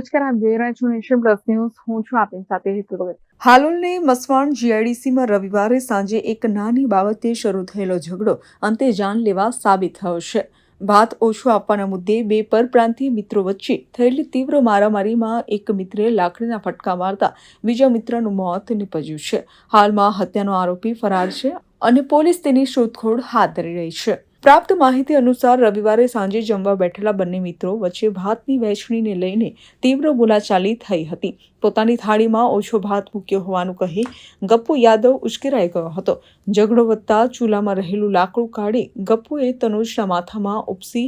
નમસ્કાર, આપ જોઈ રહ્યા છો નેશન પ્લસ ન્યૂઝ. હું છું આપની સાથે હેતુ હાલોલની મસવાણ જીઆઈડીસીમાં રવિવારે સાંજે એક નાની બાબતે શરૂ થયેલો ઝઘડો અંતે જાનલેવા સાબિત થયો છે. ભાત ઓછું આપવાના મુદ્દે બે પરપ્રાંતીય મિત્રો વચ્ચે થયેલી તીવ્ર મારામારીમાં એક મિત્રે લાકડીના ફટકા મારતા બીજા મિત્રનું મોત નીપજ્યું છે. હાલમાં હત્યાનો આરોપી ફરાર છે અને પોલીસ તેની શોધખોળ હાથ ધરી રહી છે. પ્રાપ્ત માહિતી અનુસાર રવિવારે સાંજે જમવા બેઠેલા બંને મિત્રો વચ્ચે ભાતની વહેંચણીને લઈને તીવ્ર બોલાચાલી થઈ હતી. પોતાની થાળીમાં ઓછો ભાત મૂક્યો હોવાનું કહી ગપ્પુ યાદવ ઉશ્કેરાઈ ગયો હતો. ઝઘડો વધતા ચૂલામાં રહેલું લાકડું કાઢી ગપ્પુએ તનુજના માથામાં ઉપસી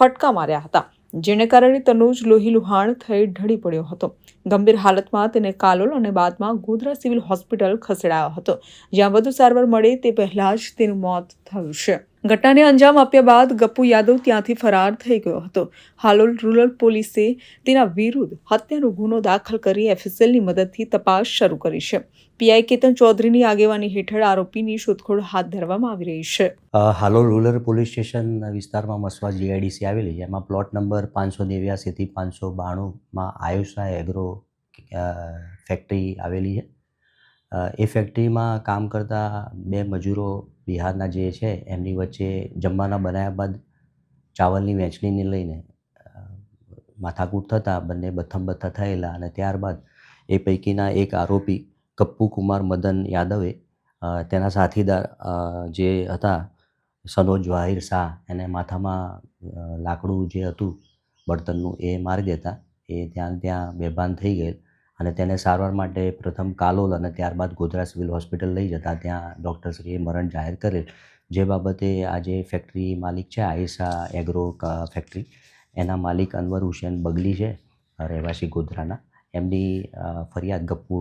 ફટકા માર્યા હતા, જેને કારણે તનુજ લોહી લુહાણ થઈ ઢળી પડ્યો હતો. ગંભીર હાલતમાં તેને કાલોલ અને બાદમાં ગોધરા સિવિલ હોસ્પિટલ ખસેડાયો હતો. જ્યાં વધુ સારવાર મળે તે પહેલાં જ તેનું મોત થયું છે. ઘટનાને અંજામ આપ્યા બાદ ગપ્પુ યાદવ ત્યાંથી ફરાર થઈ ગયો હતો. હાલોલ રૂરલ પોલીસે તેના વિરુદ્ધ હત્યાનો ગુનો દાખલ કરી એફએસએલની મદદથી તપાસ શરૂ કરી છે. પીઆઈ કેતન ચૌધરીની આગેવાની હેઠળ આરોપીની શોધખોળ હાથ ધરવામાં આવી રહી છે. હાલોલ રૂરલ પોલીસ સ્ટેશન વિસ્તારમાં મસવા જીઆઈડીસી આવેલી છે. એમાં પ્લોટ નંબર પાંચસો નેવ્યાસીથી પાંચસો બાણુંમાં આયુષા એગ્રો ફેક્ટરી આવેલી છે. એ ફેક્ટરીમાં કામ કરતા બે મજૂરો બિહારના જે છે, એમની વચ્ચે જમવાના બનાવ્યા બાદ ચાવલની વહેંચણીને લઈને માથાકૂટ થતાં બંને બથમ બથ્થા થયેલા અને ત્યારબાદ એ પૈકીના એક આરોપી કપ્પુ કુમાર મદન યાદવે તેના સાથીદાર જે હતા સનોજ વાહિર શાહ, એને માથામાં લાકડું જે હતું બળતણનું એ મારી દેતા, એ ત્યાં ત્યાં બેભાન થઈ ગયેલ. અને તેને સારવાર માટે પ્રથમ કાલોલ અને ત્યારબાદ ગોધરા સિવિલ હોસ્પિટલ લઈ જતા ત્યાં ડૉક્ટરશ્રીએ મરણ જાહેર કરેલ. જે બાબતે આજે ફેક્ટરી માલિક છે આઈસા એગ્રો ફેક્ટરી એના માલિક અનવર હુસેન બગલી છે રહેવાસી ગોધરાના. એમની ફરિયાદ ગપ્પુ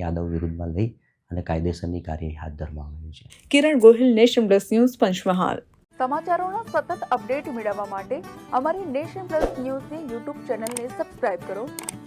યાદવ વિરુદ્ધમાં લઈ અને કાયદેસરની કાર્યવાહી હાથ ધરવામાં આવી છે. Kiran Gohil nation plus news Panchmahal. સમાચારોના સતત અપડેટ મેળવવા માટે અમારી નેશન પ્લસ ન્યૂઝની યુટ્યુબ ચેનલને સબસ્ક્રાઇબ કરો.